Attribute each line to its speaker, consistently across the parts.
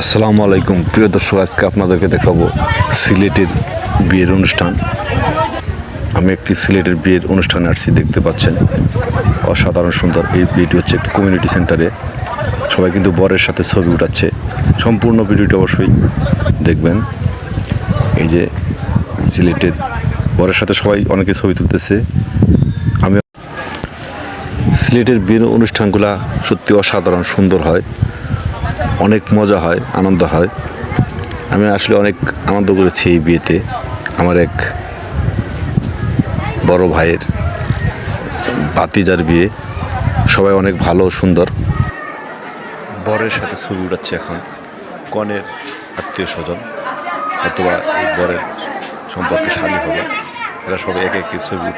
Speaker 1: আসসালামু আলাইকুম। প্রিয় দর্শক, আজকে আপনাদেরকে দেখাবো সিলেটের বিয়ের অনুষ্ঠান। আমি একটি সিলেটের বিয়ের অনুষ্ঠানে আসছি, দেখতে পাচ্ছেন। অসাধারণ সুন্দর এই বিয়েটি হচ্ছে একটি কমিউনিটি সেন্টারে সবাই কিন্তু বরের সাথে ছবি উঠাচ্ছে। সম্পূর্ণ ভিডিওটি অবশ্যই দেখবেন। এই যে সিলেটের বরের সাথে সবাই অনেকে ছবি তুলতেছে। আমি সিলেটের বিয়ের অনুষ্ঠানগুলা সত্যি অসাধারণ সুন্দর হয়। অনেক মজা হয়, আনন্দ হয়। আমি আসলে অনেক আনন্দ করেছি এই বিয়েতে। আমার এক বড় ভাইয়ের বাতিজার বিয়ে। সবাই অনেক ভালো, সুন্দর। বরের সাথে ছবি উঠাচ্ছে এখন। কনের আত্মীয় স্বজন। অথবা বরের সম্পর্কে স্বামী হবে। এরা সবাই এক এক ছবি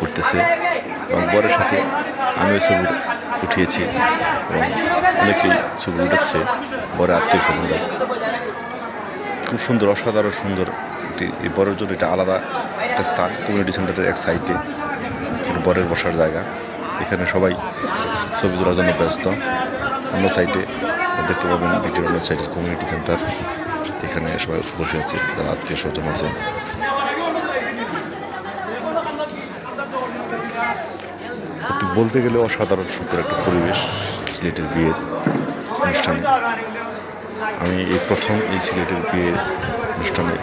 Speaker 1: উঠতেছে। এবং বরের সাথে আমিও ছবি উঠিয়েছি এবং অনেকেই ছবি উঠাচ্ছে, বরের আত্মীয় স্বজনরা। খুব সুন্দর, অসাধারণ সুন্দর একটি, এই বরের জন্য এটা আলাদা একটা স্থান কমিউনিটি সেন্টারের এক সাইডে বরের বসার জায়গা। এখানে সবাই ছবি তোলার জন্য ব্যস্ত। অন্য সাইডে দেখতে পাবেন ভিডিওর অন্য সাইডের কমিউনিটি সেন্টার এখানে সবাই বসে আছে, যারা আত্মীয় স্বজন আছে। বলতে গেলে অসাধারণ সুন্দর একটা পরিবেশ, সিলেটের বিয়ের অনুষ্ঠানে। আমি এই প্রথম এই সিলেটের বিয়ের অনুষ্ঠানে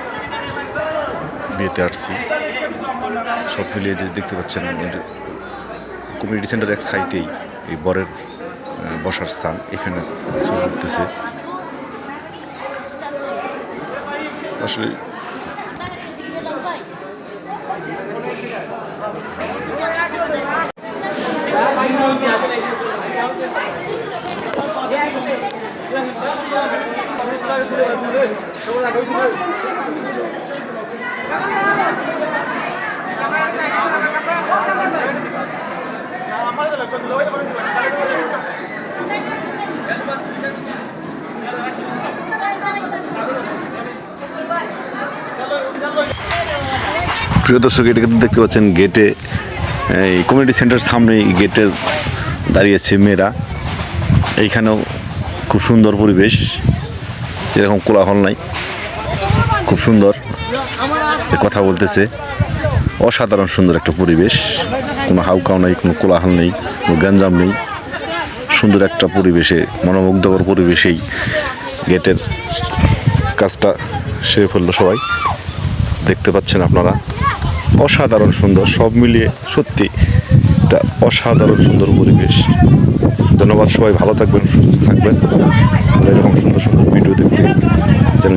Speaker 1: বিয়েতে আসছি। সব মিলিয়ে যে দেখতে পাচ্ছেন কমিউনিটি সেন্টার এক সাইটেই এই বরের বসার স্থান। এখানে উঠতেছে আসলে প্রিয় দর্শক, এটা কিন্তু দেখতে পাচ্ছেন গেটে, এই কমিউনিটি সেন্টার সামনে গেটে দাঁড়িয়েছে মেয়েরা। এইখানেও খুব সুন্দর পরিবেশ। এরকম কোলাহল নাই। খুব সুন্দর। কথা বলতেছে। অসাধারণ সুন্দর একটা পরিবেশ। কোনো হাউকাও নেই, কোনো কোলাহল নেই, কোনো গ্যাঞ্জাম নেই। সুন্দর একটা পরিবেশে, মনোমুগ্ধকর পরিবেশেই গেটের কাজটা সেরে ফেলল সবাই। দেখতে পাচ্ছেন আপনারা। অসাধারণ সুন্দর, সব মিলিয়ে সত্যি একটা অসাধারণ সুন্দর পরিবেশ। ধন্যবাদ সবাই ভালো থাকবেন সুস্থ থাকবেন। এরকম সুন্দর সুন্দর ভিডিও দেখবেন